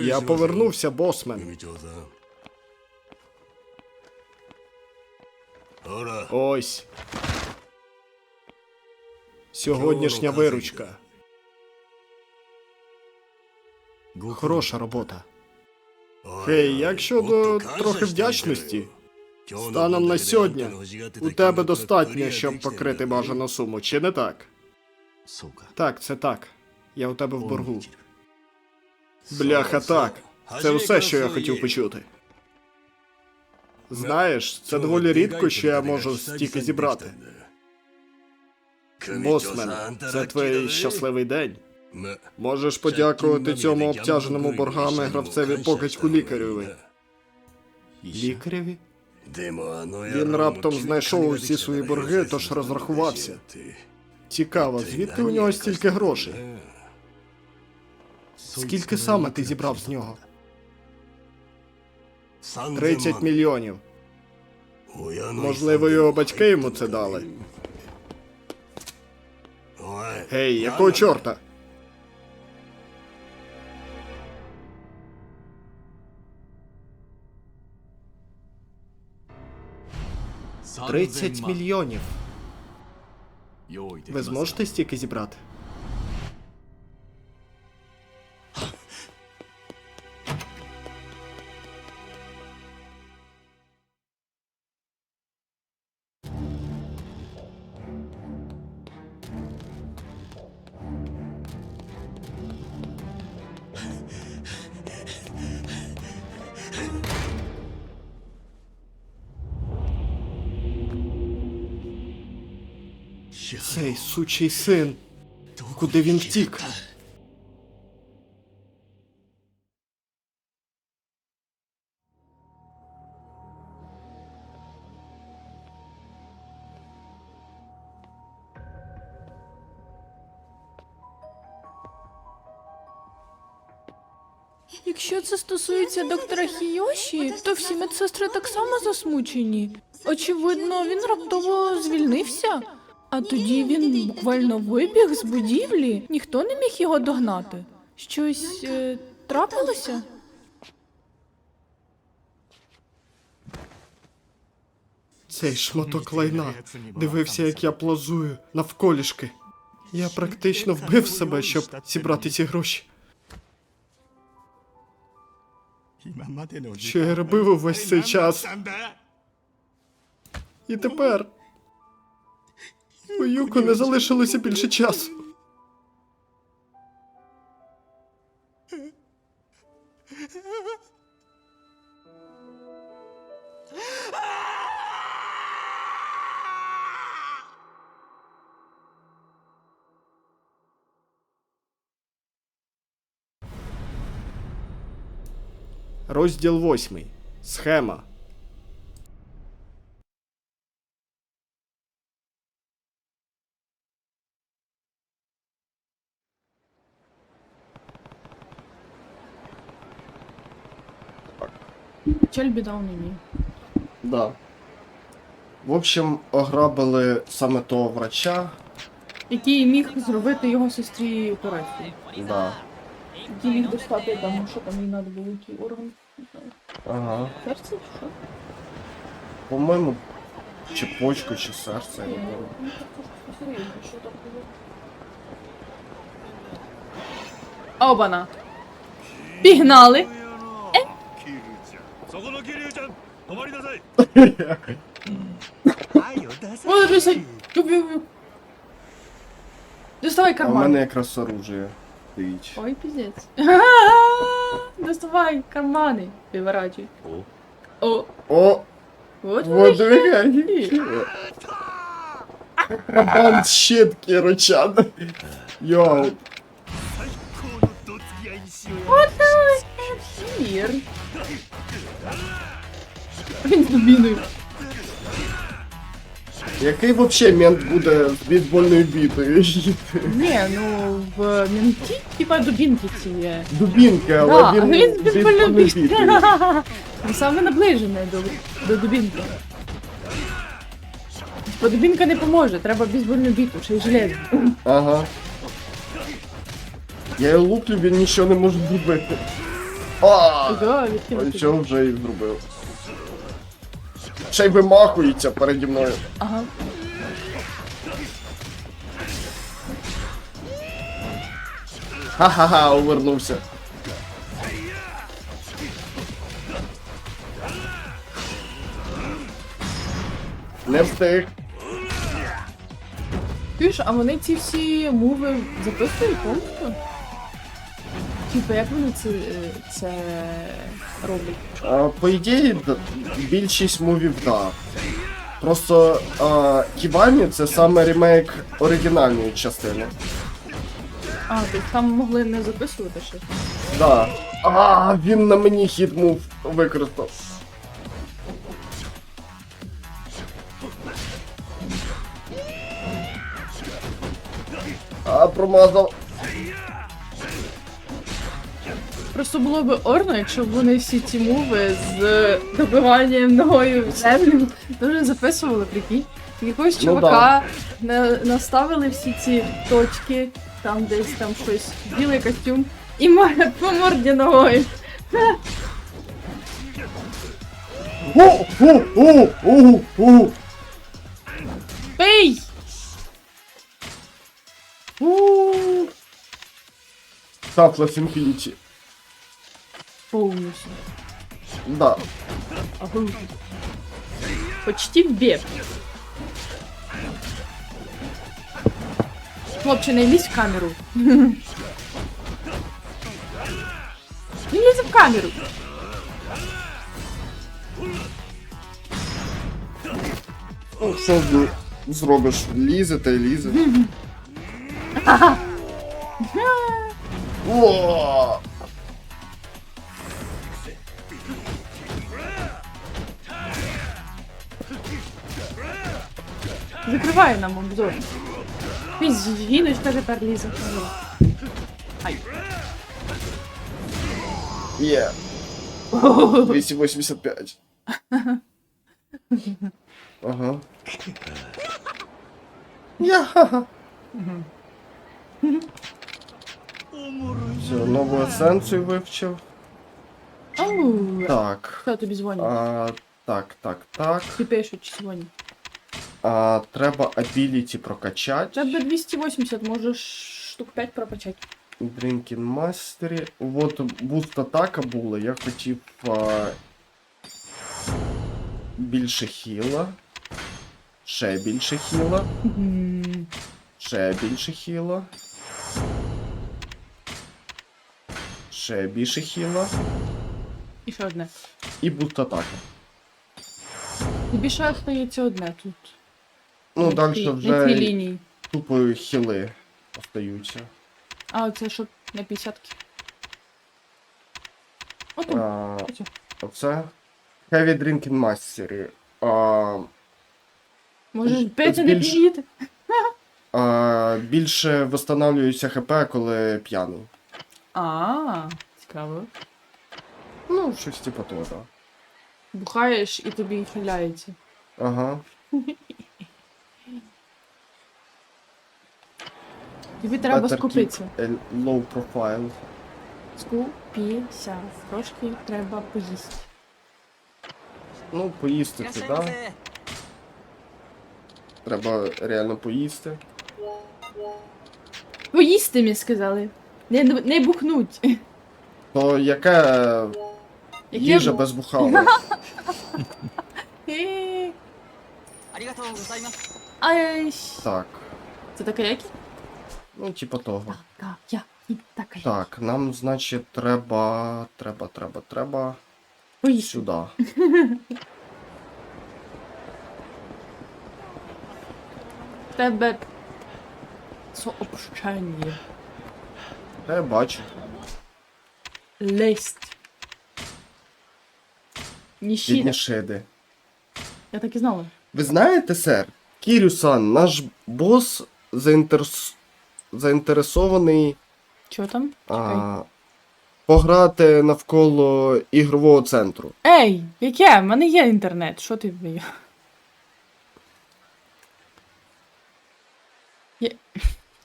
Я повернувся, босмен. Ось. Сьогоднішня виручка. Хороша робота. Хей, як щодо трохи вдячності, станом на сьогодні у тебе достатньо, щоб покрити бажану суму, чи не так? Так, це так. Я у тебе в боргу. Бляха, так. Це все, що я хотів почути. Знаєш, це доволі рідко, що я можу стільки зібрати. Босмен, це твій щасливий день. Можеш подякувати цьому обтяженому боргами гравцеві покидьку лікареві. Лікареві? Він раптом знайшов усі свої борги, тож розрахувався. Цікаво, звідки у нього стільки грошей? Скільки саме ти зібрав з нього? 30 мільйонів. Можливо, його батьки йому це дали. Гей, якого чорта? Тридцять мільйонів. Ви зможете стільки зібрати? Сучий син. Куди він втік? Якщо це стосується доктора Хійоші, то всі медсестри так само засмучені. Очевидно, він раптово звільнився. А тоді він буквально вибіг з будівлі. Ніхто не міг його догнати. Щось е, трапилося? Цей шматок лайна дивився, як я плазую навколішки. Я практично вбив себе, щоб зібрати ці гроші. Що я робив увесь цей час? І тепер у Юко не залишилося більше часу. Розділ восьмий. Схема. Чель біда у німі. Да. В общем, ограбили саме того врача. Який міг зробити його сестрі операцію. Да. Який міг достати там, що там їй треба було, який орган. Не знаю. Ага. Серце чи що? По-моєму, чи почку, чи серце. я не знаю. Ну, так трошки посередині, що там було. Обана. Пігнали. О, Люся! Доставай А в карман. якраз оружие. Дивіться. Ой, пиздец. Доставай карманы, Виворачуй. О, О, от вот вони. двигай. Кабан щит, Вот Йоу. От Сір. Він з дубіною. Який вообще мент буде з бейсбольною бітою? Ні, ну в мінті, типа дубінки ці є. Дубінки, але Да, він, він з бейсбольною бітою. бітою. Саме наближений до, до дубінки. Бо дубінка не поможе, треба бейсбольну біту, ще й железну. Ага. Я його луплю, він нічого не може зробити. А! Да, Ой, відкинути. що вже і зробив. Ще й вимахується переді мною. Ага. Ха-ха-ха, увернувся. Не встиг. Чуєш, а вони ці всі муви записують повністю? Типа, як вони це, е, це роблять? А, по ідеї, більшість мувів да. Просто а, Ківамі це саме ремейк оригінальної частини. А, тобто там могли не записувати щось. Да. А, він на мені хід мув використав. А, промазав. Просто було б орно, якщо б вони всі ці мови з добиванням ногою в землю дуже записували, прикинь. Якогось Ну чувака на, наставили всі ці точки, там десь там щось, білий костюм, і має по морді ногою. У. Таплас Infinity. Повністю. Да. Ага. Почти вбіг. Хлопче, не лізь в камеру. Не лізь в камеру. Ну, що ж зробиш? Лізе та й лізе. О! Закривай нам обзор. Він жіночка тепер лізе. Ай. Є. 285. Ага. Я. Все, нову есенцію вивчив. Ау. Так. Хто тобі дзвонить? А, так, так, так. Ти пишуть чи дзвонять. А, треба абіліті прокачати. Тебе 280, можеш штук 5 пропачати. Дрінкін мастері. От буст атака була, я хотів а, більше хіла. Ще більше хіла. Мгм. Ще більше хіла. Ще більше хіла. І ще одне. І буст атака. Тобі ще остається одне тут. Ну, На далі цій- На вже цій лінії. тупо хіли остаються. А, оце що на 50 Ото. А, Оце. оце. Heavy Drinking Mastery. А, Можеш пити не більш- п'їти. а, більше восстанавлюється ХП, коли п'яний. А, цікаво. Ну, щось типу того. Бухаєш і тобі відхиляється. Ага. Тобі треба Better скупитися. Low profile. Скупіся. Трошки треба поїсти. Ну, поїсти це, да? Треба реально поїсти. Поїсти, мені сказали. Не, не бухнуть. То яка. Яке їжа бу- без бухала? Е, е Так. Це таке які? Ну, типу того. Так, я. І таке. Так, нам, значить, треба. Треба, треба, треба. Поїсти. Сюди. Тебе сообщення. Я бачу. Лист. Ніщіда. Віднішиди. Я так і знала. Ви знаєте, сер? Кірюсан, наш бос заінтерес... заінтересований Що там? а, пограти навколо ігрового центру. Ей, яке? В мене є інтернет. Що ти вбив?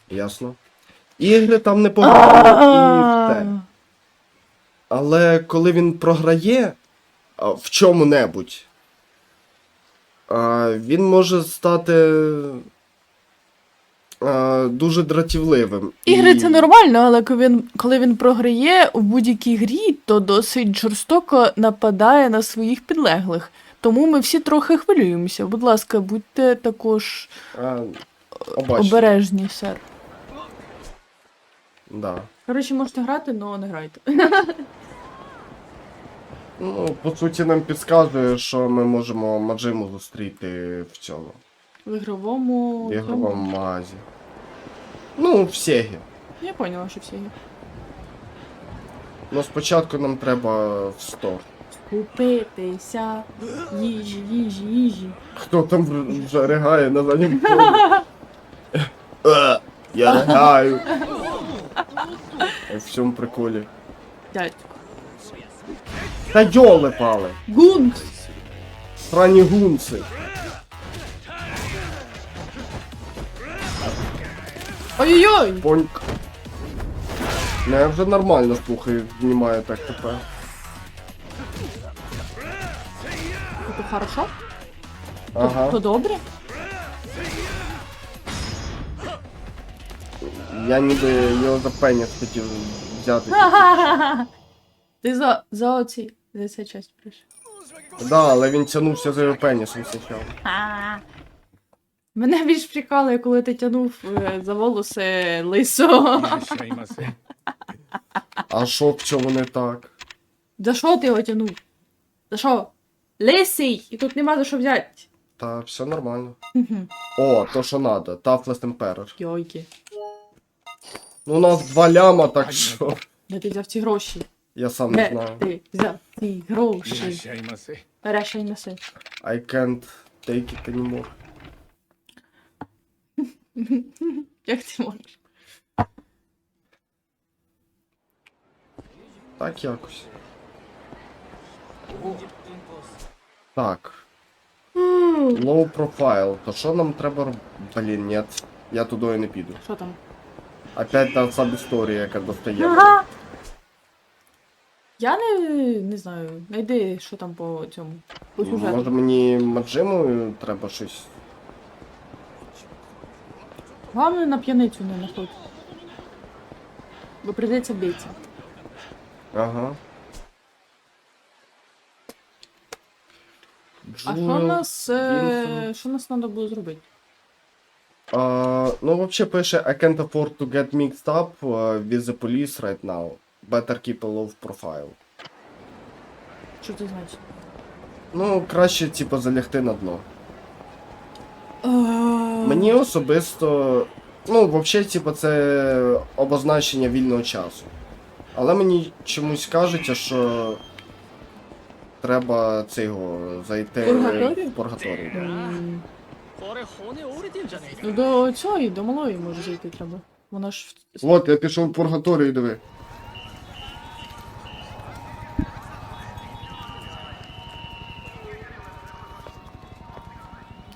Ясно. Ігри там не погані і все. Але коли він програє а, в чому-небудь, а, він може стати а, дуже дратівливим. Ігри І- це нормально, але коли він, коли він програє у будь-якій грі, то досить жорстоко нападає на своїх підлеглих. Тому ми всі трохи хвилюємося. Будь ласка, будьте також обачно. обережні, сер. Да. Коротше, можете грати, але не грайте. Ну, по суті, нам підказує, що ми можемо Маджиму зустріти в цьому В ігровому. в ігровому магазі. Ну, в Сегі. Я поняла, що всі є. Ну, спочатку нам треба в стор. Купитися. Їжі, їжі, їжі. Хто там вже- ригає на заднім фоні? Е, Я ригаю. В цьому приколі. Дядько. Та йоли пали! Гункс! Срані гунци. Ой-ой-ой! Поньк. Ну, я вже нормально слухаю, знімаю так тепер. То хорошо? Ага. то добре? Я ніби його за пеніс хотів взяти. Ти за, за оці, за цю часть прийшов. Да, але він тянувся за його пенісом спочатку. Мене більш прикалує, коли ти тянув е, за волоси лисо. А що в чому не так? За що ти його тянув? За що? Лисий! І тут нема за що взяти. Та все нормально. О, то що надо, Toughless Emperor. Йойки. Ну у нас два ляма, так що Де ти взяв ці гроші? я сам не Де знаю. ти взяв ці гроші? Решай неси. I can't take it anymore. Як ти можеш? Так якось. Так. Low profile. То що нам треба роб- Блін, ні. Я туди не піду. Що там? Опять та сама історія, яка достає. Ага. Я не, не знаю. Найди, що там по цьому. По сюжету. Може мені Маджимою треба щось. Главное на п'яницю не находь. Бо прийдеться битися. Ага. А що нас. Е... Що нас треба було зробити? А, ну, вообще пише I can't afford to get mixed up uh, with the police right now. Better keep a low profile. Що це значить? Ну, краще, типу, залягти на дно. Е, Мені особисто. Ну, взагалі, типу, це обозначення вільного часу. Але мені чомусь кажеться, що треба цього зайти Пургаторію? в пургаторію. да. М, Ну до цієї, до малої може зайти треба. Вона ж. в- От, я пішов в пургаторію, диви.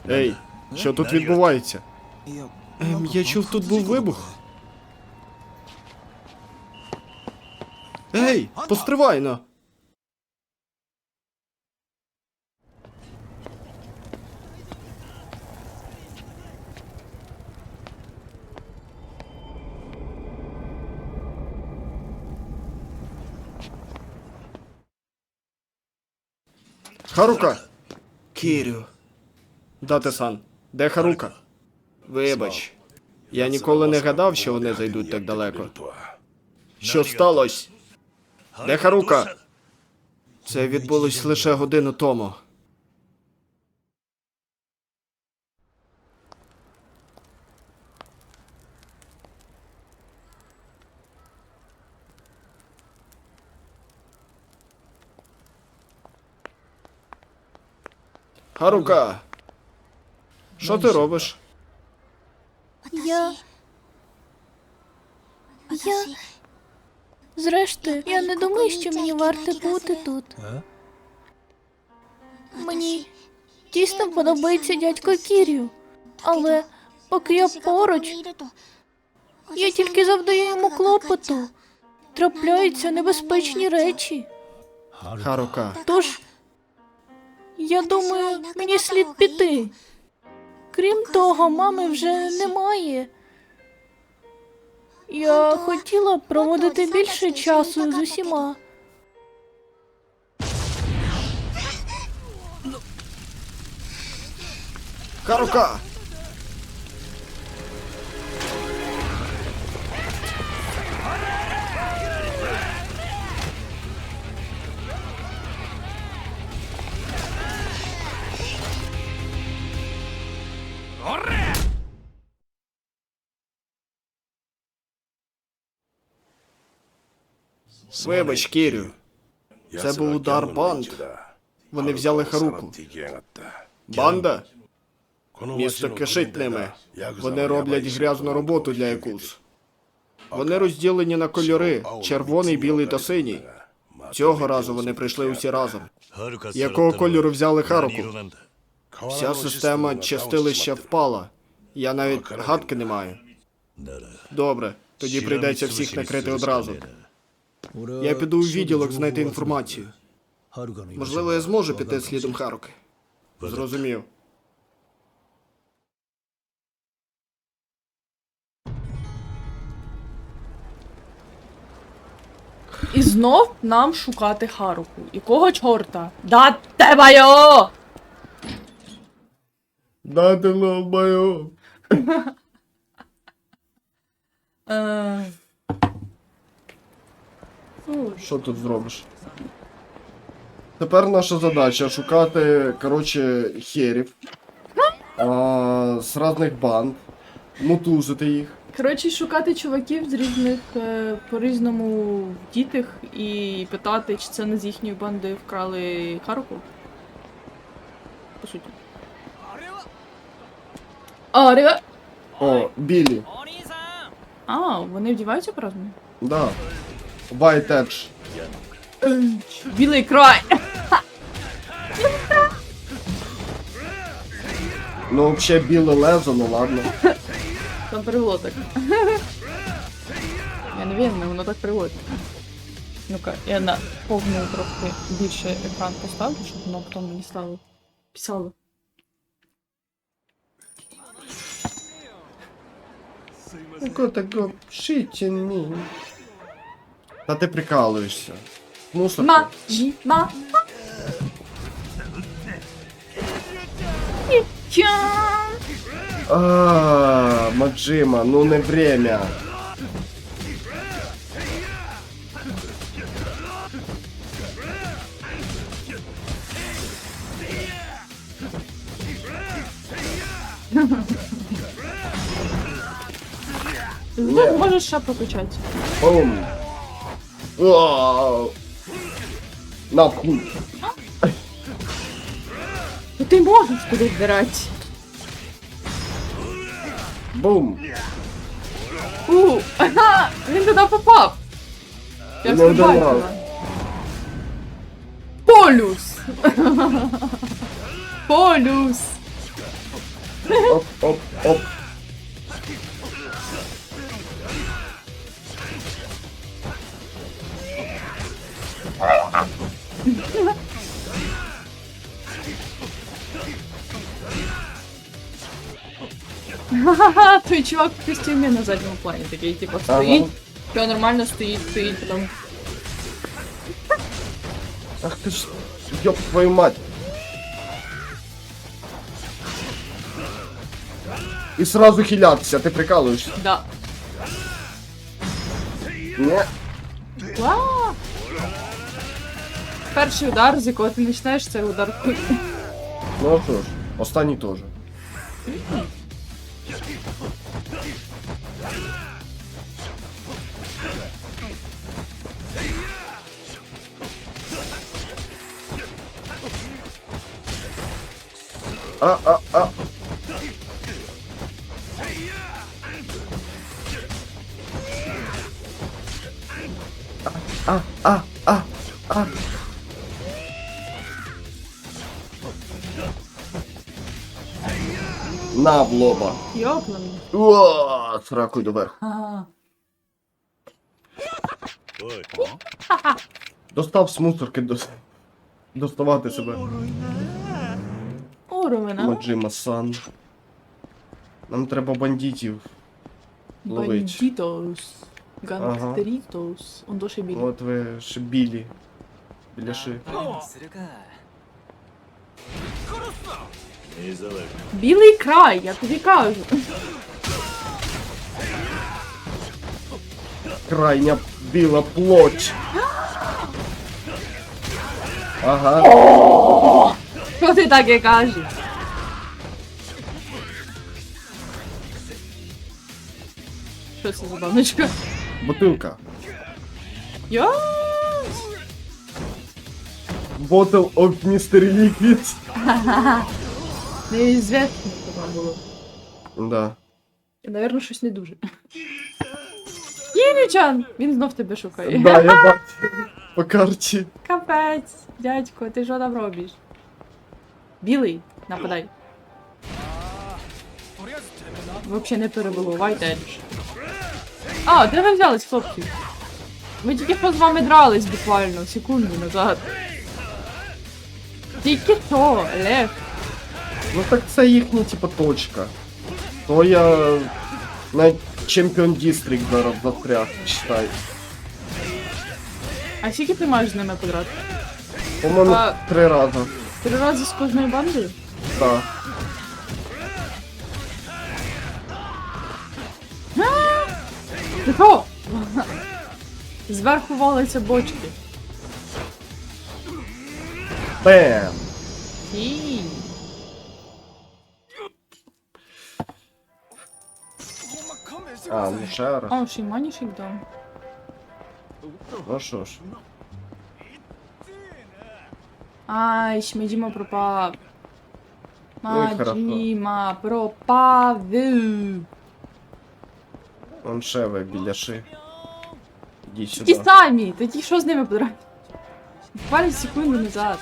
Ей, що тут відбувається? Ем, я чув, тут був вибух. Ей, постривай ну. Харука! Кірю. Дате-сан, де Харука? Вибач. Я ніколи не гадав, що вони зайдуть так далеко. Що сталося? Де Харука? Це відбулось лише годину тому. Харука! Що ти робиш? Я. Я. Зрештою, я не думаю, що мені варто бути тут. Мені дійсно подобається дядько Кірю. Але поки я поруч, я тільки завдаю йому клопоту. трапляються небезпечні речі. Харука, Тож, я думаю, мені слід піти. Крім того, мами вже немає. Я хотіла проводити більше часу з усіма. Харука! Вибач, Кірю. Це був удар банд. Вони взяли Харуку. Банда? Місто кишить ними. Вони роблять грязну роботу для якуз. Вони розділені на кольори червоний, білий та синій. Цього разу вони прийшли усі разом. Якого кольору взяли Харуку? Вся система чистилища впала. Я навіть гадки не маю. Добре, тоді прийдеться всіх накрити одразу. Я піду у відділок знайти інформацію. Можливо, я зможу піти слідом Харуки. Зрозумів. І знов нам шукати Харуку. Якого чорта? Да тебе йо! Дати лобаю. Що тут зробиш? Тепер наша задача шукати, коротше, херів. А, з різних банд. Мутузити їх. Коротше, шукати чуваків з різних е, по-різному дітих і питати, чи це не з їхньої банди вкрали Харуку. По суті. А. О, білі. а, вони вдіваються по-разному? Да. White Edge. Білий край! Ну, вообще біле лезо, ну ладно. Там перевело так. Я не вірю, воно так переводить. Ну-ка, я на повну трохи більше екран поставлю, щоб воно потім мені стало писало. Тако тако пшіть Та ти прикалуєшся. Мусор. Ма, жі, ма. Тя. А, Маджима, ну не время. Ну, можеш ще прокачати. Бум. Уа. На хуй. Ну ти можеш туди вбирати. Бум. У, ага, він туди попав. Я Не все один бачила. раз. Полюс. Полюс. Оп, оп, оп. Ха-ха, той чувак в костюмі на задньому плані такий, типу, стоїть. Ага. Все нормально стоїть, стоїть, потом. Ах ты ж, ёб твою мать. И сразу хиляться, ты прикалываешься? Да. Не. Ва! Перший удар, з якого ти починаєш, це удар хуй. Ну а що ж, останній теж. А, а, а. А, а, а, а. На в лоба. Йоплан. Уа, сракуй доверху. Ага. Достав з мусорки до... доставати себе. Оровена. Маджима сан. Нам треба бандитів. ловить. Бандітос. Гангстерітос. Он дуже білі. От ви ще білі. Біляши. Білий край, я тобі кажу. Крайня біла плоть. Ага. Що ти таке кажеш? Що це за баночка? Бутилка. Я? Bottle of Mystery Liquid. Неізвісно, що там було. Да. Наверно, щось не дуже. Єнючан! Він знов тебе шукає. Да, я бачу. По карті. Капець, дядько, ти що там робиш? Білий, нападай. Вообще не перебувайте. А, де ви взялись, хлопці? Ми тільки що з вами дрались буквально секунду назад. Тільки то, Лев. Ну так це їхня, типа, точка. То я навіть чемпіон Дістрикт зараз застряг, читай. А скільки ти маєш з ними подрати? По-моєму, А- три рази. Три рази з кожної банди? Так. Ти що? Зверху валиться бочки. Бем! А, ну ще раз. О, шейманішик дав. Ну що ж. Ай, Шмедіма пропав. Хорошо. Пропав. Он ще ви біляши. Іди Ті сюди. самі, тоді що з ними подрати? Буквально секунду назад.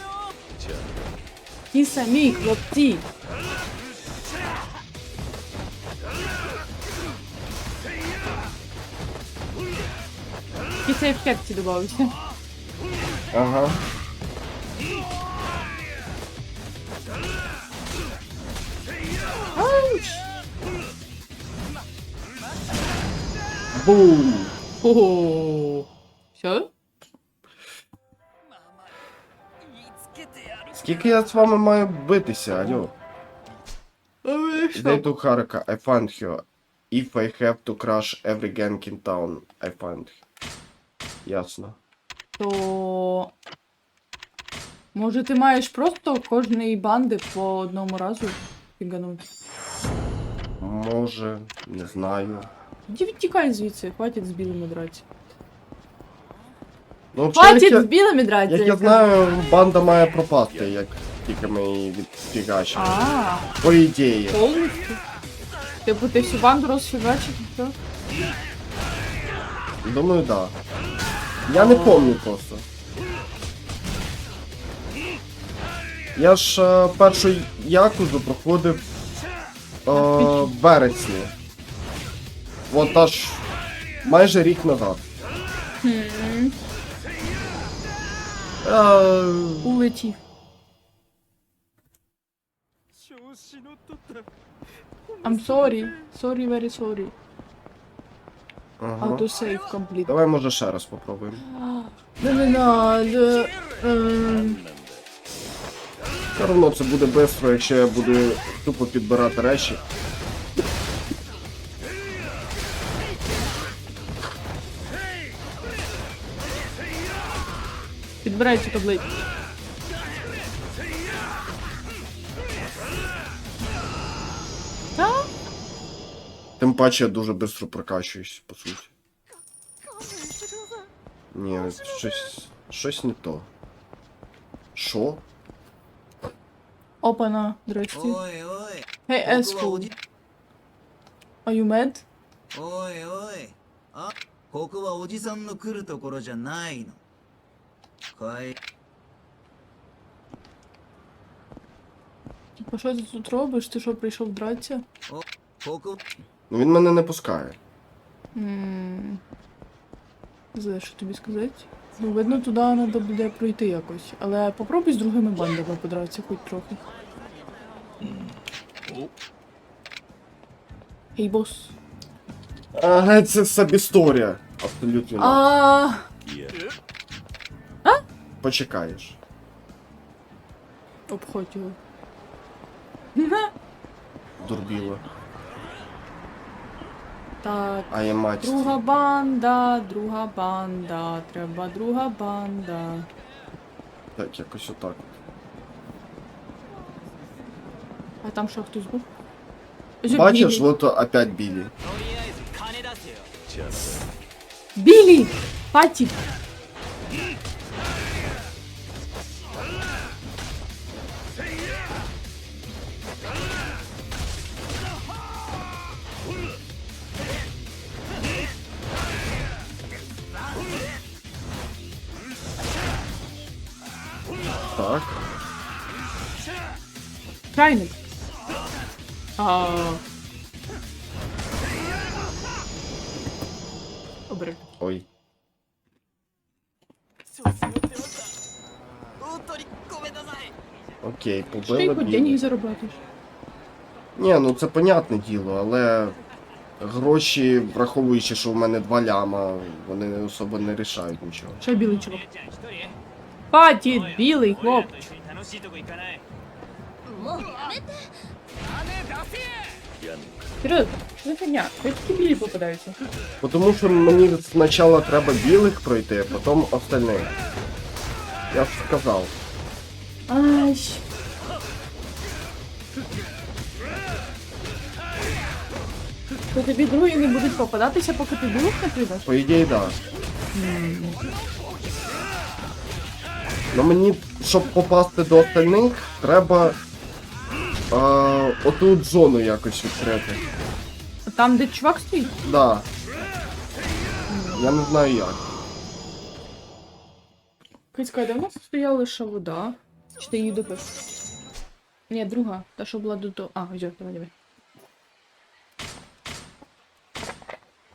Ті самі, хлопці. Тільки в кепці додався. Ага. Бум! Ого. Все? Скільки я з вами маю битися, алло? А ви Day to Haruka, I find her. If I have to crush every gang in town, I find her. Ясно. То. Може, ти маєш просто кожної банди по одному разу фігануть? Може, не знаю. Іди відтікай звідси, хватить з білими дратися. Ну, взагалі, Хватить як, з я, білими дратися! як я знаю, банда має пропасти, як тільки ми її відфігачимо. А, По ідеї. повністю. Типу, ти всю банду розфігачив і все? Думаю, да. Я не помню просто. Я ж е, першу якузу проходив е, в вересні. От аж майже рік назад. Е, Улетів. I'm sorry. Sorry, very sorry. Ага. Save complete. Давай може ще раз попробуємо. Не не надо. Ем. Все одно це буде швидко, якщо я буду тупо підбирати речі. Підбирай цю таблицю. Та? Тим паче я дуже швидко прокачуюсь, по суті. Ні, щось. щось не то. Що? Опана, здрасті. おいおい Hey, 僕はお asshole. じ Are you mad? おいおいあここはおじさんの来るところじゃないの Чекай. А що ти тут робиш? Ти що прийшов дратися? О, поку. Ну він мене не пускає. М, Не що тобі сказати. Ну, видно, туди треба буде пройти якось. Але попробуй з другими бандами подратися хоч трохи. Ей, бос. А, це сабісторія. Абсолютно. А, Є. Почекаєш. обходь його. Дурбіло. Так, А я мать. Друга банда, друга банда, треба друга банда. Так, якось отак. А там що хтось був? Ось Бачиш, Білі. от опять білі. Білі! Паті! Чайник. А... Обережно. Ой. Окей, й побили хоч білі. деньги заробляти. Ні, ну це понятне діло, але гроші, враховуючи, що в мене два ляма, вони особо не рішають нічого. Ще білий чувак. Паті, білий хлопчик. Вперед, що за фігня? Ви тільки білі попадаються. Бо Тому що мені спочатку треба білих пройти, а потім остальних. Я ж сказав. Ай. То тобі другі не будуть попадатися, поки ти білих не прийдеш? По ідеї, так. Ну мені, щоб попасти до остальних, треба е, оту от зону якось відкрити. Там, де чувак стоїть? Да. Я не знаю як. Кицька, де в нас стояла лише вода? Чи ти її допив? Ні, друга, та що була до того. А, ось, давай, давай.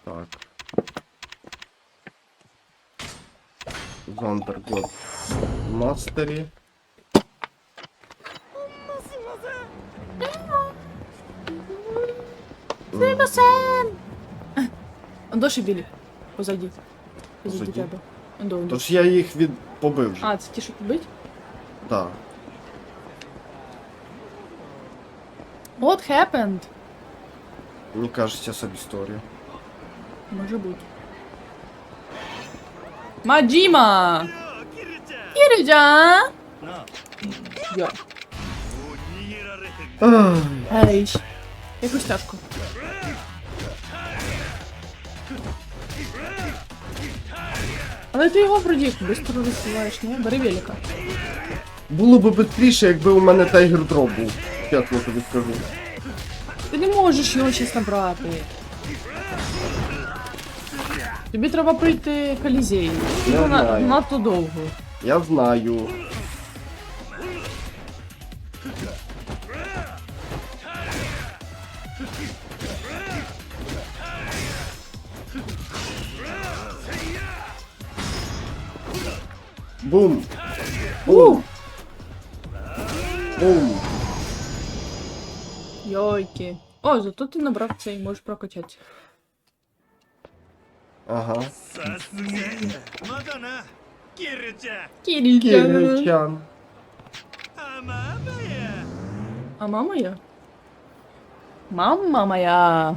Так. Зондергод. Мастері. Фрібасен! Доші білі. Позаді. Позаді Позаді? тебе. До, до. Тож я їх від... побив вже. А, це ті, що побить? Так. What happened? Мені кажеться, соб історія. Може бути. Маджіма! Кірюджа! Я. Ай. Якусь тяжко. Але ти його вроді быстро розсуваєш, ні? Бери велика. Було б швидше, якби у мене тайгер дроп був. Чесно тобі скажу. Ти не можеш його чесно набрати. Тобі треба пройти колізей. Його на- знаю. надто довго. Я знаю. Бум! Бум! Бум! Йойки. О, зато ти набрав цей, можеш прокачати. Ага. Кірічан. Киричан. А мама я? Мама моя.